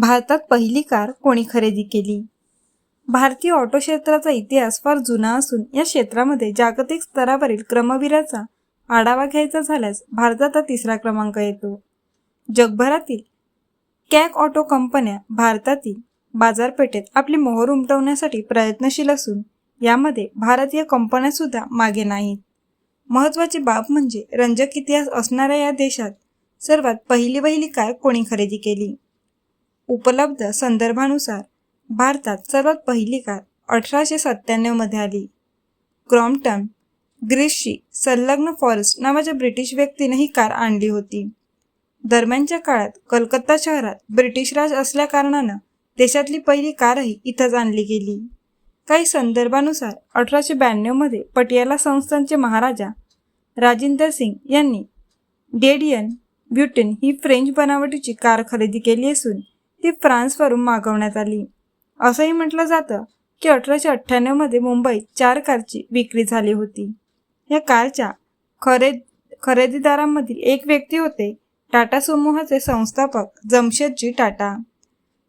भारतात पहिली कार कोणी खरेदी केली? भारतीय ऑटो क्षेत्राचा इतिहास फार जुना असून या क्षेत्रामध्ये जागतिक स्तरावरील क्रमवीराचा आढावा घ्यायचा झाल्यास भारताचा तिसरा क्रमांक येतो. जगभरातील कॅक ऑटो कंपन्या भारतातील बाजारपेठेत आपली मोहर उमटवण्यासाठी प्रयत्नशील असून यामध्ये भारतीय कंपन्यासुद्धा मागे नाहीत. महत्त्वाची बाब म्हणजे रंजक इतिहास असणाऱ्या या देशात सर्वात पहिली पहिली कार कोणी खरेदी केली? उपलब्ध संदर्भानुसार भारतात सर्वात पहिली कार अठराशे सत्त्याण्णवमध्ये आली. क्रॉम्प्टन ग्रीसशी संलग्न फॉरेस्ट नावाच्या ब्रिटिश व्यक्तीने ही कार आणली होती. दरम्यानच्या काळात कलकत्ता शहरात ब्रिटिश राज असल्याकारणानं देशातली पहिली कारही इथंच आणली गेली. काही संदर्भानुसार अठराशे ब्याण्णवमध्ये पटियाला संस्थांचे महाराजा राजेंद्र सिंग यांनी डेडियन ब्युटिन ही फ्रेंच बनावटीची कार खरेदी केली असून ती फ्रान्सवरून मागवण्यात आली. असंही म्हटलं जातं की अठराशे अठ्ठ्याण्णवमध्ये मुंबईत चार कारची विक्री झाली होती. या कारच्या खरेद खरेदीदारांमधील एक व्यक्ती होते टाटा समूहाचे संस्थापक जमशेदजी टाटा.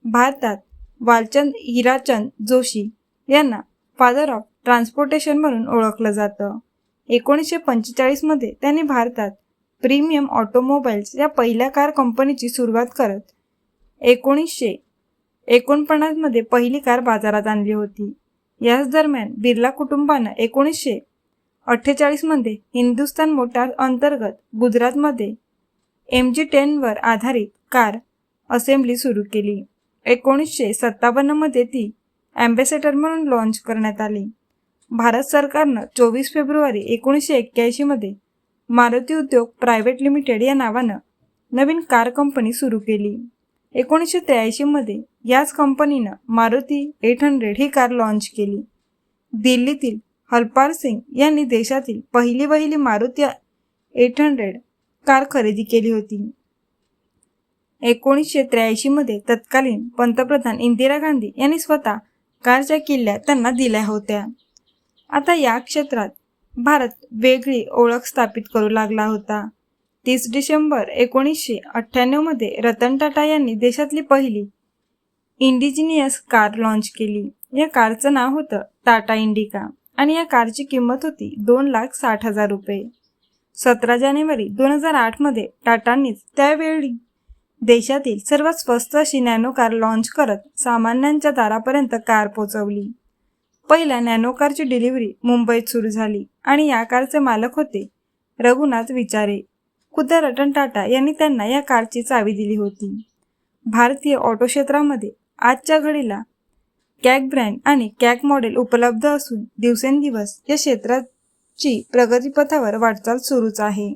भारतात वालचंद हिराचंद जोशी यांना फादर ऑफ ट्रान्सपोर्टेशन म्हणून ओळखलं जातं. एकोणीसशे पंचेचाळीसमध्ये त्यांनी भारतात प्रीमियम ऑटोमोबाईल्स या पहिल्या कार कंपनीची सुरुवात करत एकोणीसशे एकोणपन्नासमध्ये पहिली कार बाजारात आणली होती. याच दरम्यान बिर्ला कुटुंबानं एकोणीसशे अठ्ठेचाळीसमध्ये हिंदुस्तान मोटार अंतर्गत गुजरातमध्ये एम जी टेनवर आधारित कार असेंब्ली सुरू केली. एकोणीसशे सत्तावन्नमध्ये ती ॲम्बेसेडर म्हणून लॉन्च करण्यात आली. भारत सरकारनं चोवीस फेब्रुवारी एकोणीसशे एक्क्याऐंशीमध्ये मारुती उद्योग प्रायव्हेट लिमिटेड या नावानं नवीन कार कंपनी सुरू केली. एकोणीसशे त्र्याऐंशीमध्ये याच कंपनीनं मारुती एट हंड्रेड ही कार लॉन्च केली. दिल्लीतील हरपाल सिंग यांनी देशातील पहिली पहिली मारुती एट हंड्रेड कार खरेदी केली होती. एकोणीसशे त्र्याऐंशीमध्ये तत्कालीन पंतप्रधान इंदिरा गांधी यांनी स्वतः कारच्या किल्ल्या त्यांना दिल्या होत्या. आता या क्षेत्रात भारत वेगळी ओळख स्थापित करू लागला होता. तीस डिसेंबर एकोणीसशे अठ्ठ्याण्णवमध्ये रतन टाटा यांनी देशातली पहिली इंडिजिनियस कार लॉन्च केली. या कारचं नाव होतं टाटा इंडिका आणि या कारची किंमत होती दोन लाख साठ हजार रुपये. सतरा जानेवारी दोन हजार आठमध्ये टाटांनीच त्यावेळी देशातील सर्वात स्वस्त अशी नॅनो कार लॉन्च करत सामान्यांच्या दारापर्यंत कार पोचवली पहिल्या नॅनो कारची डिलिव्हरी मुंबईत सुरू झाली आणि या कारचे मालक होते रघुनाथ विचारे. खुद्द रतन टाटा यांनी त्यांना या कारची चावी दिली होती. भारतीय ऑटो क्षेत्रामध्ये आजच्या घडीला कॅक ब्रँड आणि कॅक मॉडेल उपलब्ध असून दिवसेंदिवस या क्षेत्राची प्रगतीपथावर वाटचाल सुरूच आहे.